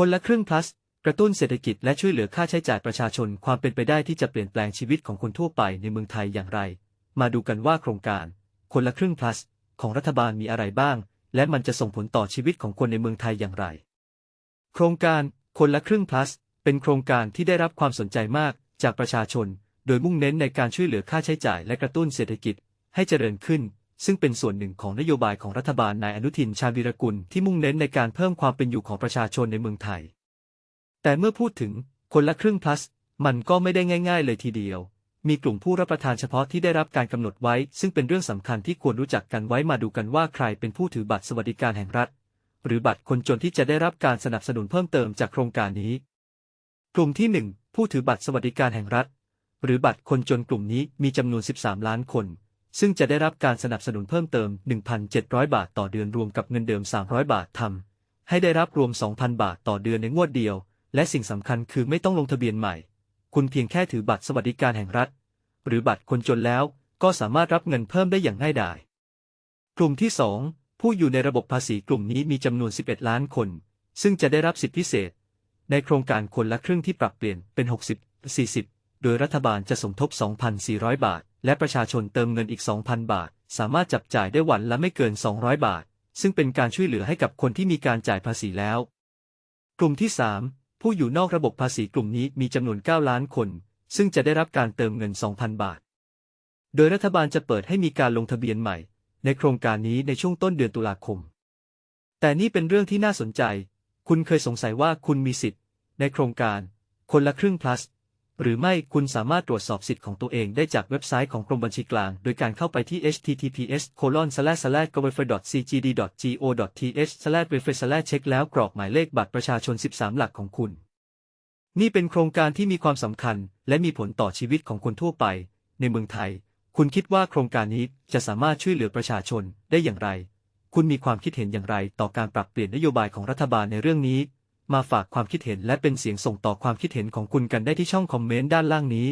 คนละครึ่ง plus กระตุ้นเศรษฐกิจและช่วยเหลือค่าใช้จ่ายประชาชนความเป็นไปได้ที่จะเปลี่ยนแปลงชีวิตของคนทั่วไปในเมืองไทยอย่างไร มาดูกันว่าโครงการ คนละครึ่ง plus ของรัฐบาลมีอะไรบ้าง และมันจะส่งผลต่อชีวิตของคนในเมืองไทยอย่างไร โครงการคนละครึ่ง plus เป็นโครงการที่ได้รับความสนใจมากจากประชาชน โดยมุ่งเน้นในการช่วยเหลือค่าใช้จ่ายและกระตุ้นเศรษฐกิจให้เจริญขึ้น ซึ่งเป็นส่วนหนึ่งของนโยบายของรัฐบาลนายอนุทินชาญวีรกุลที่มุ่งเน้นในการเพิ่มความเป็นอยู่ของประชาชนในเมืองไทย แต่เมื่อพูดถึงคนละครึ่ง plus มันก็ไม่ได้ง่าย ๆ เลยทีเดียว มีกลุ่มผู้รับประทานเฉพาะที่ได้รับการกำหนดไว้ ซึ่งเป็นเรื่องสำคัญที่ควรรู้จักกันไว้มาดูกันว่าใครเป็นผู้ถือบัตรสวัสดิการแห่งรัฐ หรือบัตรคนจนที่จะได้รับการสนับสนุนเพิ่มเติมจากโครงการนี้ กลุ่มที่ 1 ผู้ถือบัตรสวัสดิการแห่งรัฐ หรือบัตรคนจนกลุ่มนี้มีจำนวน 13 ล้านคน ซึ่งจะได้รับการสนับสนุนเพิ่มเติม 1,700 บาทต่อเดือนรวมกับเงินเดิม 300 บาททำให้ได้รับรวม 2,000 บาทต่อเดือนในงวดเดียว และสิ่งสำคัญคือไม่ต้องลงทะเบียนใหม่ คุณเพียงแค่ถือบัตรสวัสดิการแห่งรัฐ หรือบัตรคนจนแล้ว ก็สามารถรับเงินเพิ่มได้อย่างง่ายดาย กลุ่มที่ 2 ผู้อยู่ในระบบภาษีกลุ่มนี้มีจำนวน 11 ล้านคน ซึ่งจะได้รับสิทธิพิเศษ ในโครงการคนละครึ่งที่ปรับเปลี่ยนเป็น 60 40 โดยรัฐบาลจะสมทบ 2,400 บาท และประชาชนเติมเงินอีก 2,000 บาท สามารถจับจ่ายได้วันละไม่เกิน 200 บาท ซึ่งเป็นการช่วยเหลือให้กับคนที่มีการจ่ายภาษีแล้ว กลุ่มที่ 3 ผู้อยู่นอกระบบภาษีกลุ่มนี้มีจำนวน 9 ล้านคน ซึ่งจะได้รับการเติมเงิน 2,000 บาท โดยรัฐบาลจะเปิดให้มีการลงทะเบียนใหม่ ในโครงการนี้ในช่วงต้นเดือนตุลาคม แต่นี่เป็นเรื่องที่น่าสนใจ คุณเคยสงสัยว่าคุณมีสิทธิ์ ในโครงการ คนละครึ่ง plus หรือไม่คุณสามารถตรวจสอบสิทธิ์ของตัวเองได้จากเว็บไซต์ของกรมบัญชีกลาง โดยการเข้าไปที่ https colon slash slash government cgd go th slash verify slash check แล้วกรอกหมายเลขบัตรประชาชน 13 หลักของคุณ นี่เป็นโครงการที่มีความสำคัญ และมีผลต่อชีวิตของคนทั่วไป ในเมืองไทย คุณคิดว่าโครงการนี้จะสามารถช่วยเหลือประชาชนได้อย่างไร คุณมีความคิดเห็นอย่างไร ต่อการปรับเปลี่ยนนโยบายของรัฐบาลในเรื่องนี้ มาฝากความคิดเห็นและเป็นเสียงส่งต่อความคิดเห็นของคุณกันได้ที่ช่องคอมเมนต์ด้านล่างนี้